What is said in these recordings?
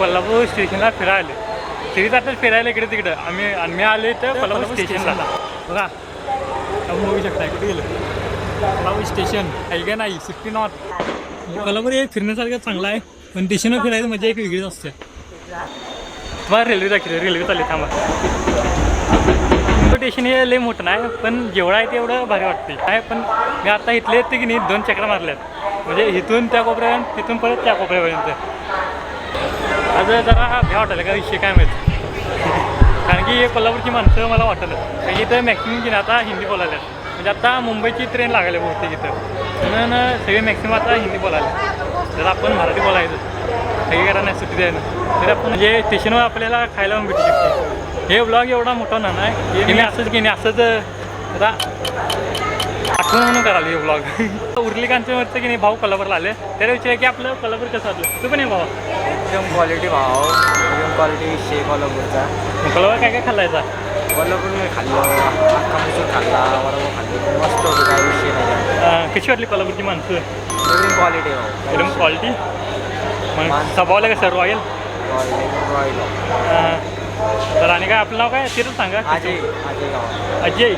कोल्हापूर स्टेशनला फिरायला. सिरीज आता फिरायला इकडे तिकडं. आम्ही मी आले तर कोल्हापूर स्टेशनला. बघा आपण बघू शकता कुठे गेलं. कोल्हापूर स्टेशन ऐका नाही सिक्स्टी नॉर्थ. कोल्हापूर हे फिरण्यासारखं चांगलं आहे पण स्टेशनवर फिरायचं मजा एक वेगळीच असते. तुम्हाला रेल्वे दाखवते रेल्वे चालली थांबा. स्टेशन हे लय मोठं नाही पण जेवढं आहे तेवढं भारी वाटते आहे पण मी आता इथले येते की नाही दोन चक्र मारल्यात. म्हणजे इथून त्या कोपऱ्यापर्यंत तिथून परत त्या कोपऱ्यापर्यंत. आज जरा भ्या वाटायला का विषय काय माहिती? कारण की कोल्हापूरची माणसं मला वाटलं. कारण इथं मॅक्सिमम की नाही आता हिंदी बोलायला. म्हणजे आता मुंबईची ट्रेन लागायला बहुतेक इथं. म्हणून सगळे मॅक्सिमम आता हिंदी बोलायला. जर आपण मराठी बोलायचं काही करा नाही सुट्टी द्यायला. तर आपण म्हणजे स्टेशनवर आपल्याला खायला पण भेटू शकते. हे ब्लॉग एवढा मोठा ना नाही. की मी असंच की नाही असंच आता आठवण म्हणून करायला हे ब्लॉग उरली कांचनवरचं की नाही भाऊ कोल्हापूरला आले. त्याला विचार की आपलं कोल्हापूर कसं आलं तू पण आहे भाऊ एकदम क्वालिटी भाव एकदम क्वालिटी विषय कोल्हापूरचा कोल्हापूर काय काय खाल्लायचा? कोल्हापूर मी खाल्लं अख्खा मसूर खाल्ला बरोबर खाल्लं. मस्त होतं काय विषय नाही कशी वाटली कोल्हापूरची माणसं? एकदम क्वालिटी भाव. एकदम क्वालिटी स्वभावाला कसं रॉयल क्वालिटी रॉयल तर आणि काय आपलं नाव काय? तिथं सांगा. अजय अजय गाव. अजय?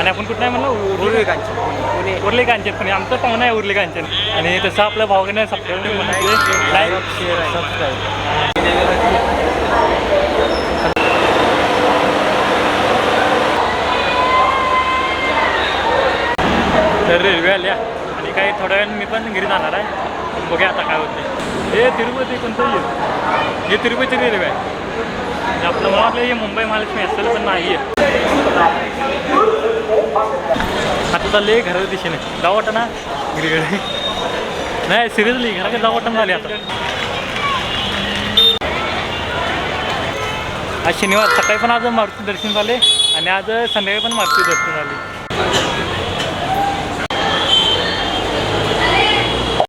आणि आपण कुठं नाही म्हणलं उर्ली. कांचन उर्ली. कांचन पण आमचं पाहुणा आहे उर्ली कांचन आणि तसं आपलं भावकडे सबस्क्राईब लाईक शेअर सबस्क्राईब तर रेल्वे आल्या आणि काही थोड्या वेळाने मी पण घरी जाणार आहे. बघूया आता काय होते हे तिरुपती कोणतं येईल हे तिरुपती रेल्वे आहे. आणि आपलं मला वाटलं हे मुंबई महालक्ष्मी असेल पण नाही आहे चालले घराच्या दिशेने. जाऊ वाटं ना? घरीकडे नाही सिरियसली घराकडे जाऊ वाटण झाले आता. आज शनिवार सकाळी पण आज मारुती दर्शन झाले आणि आज संध्याकाळी पण मारुती दर्शन झाले.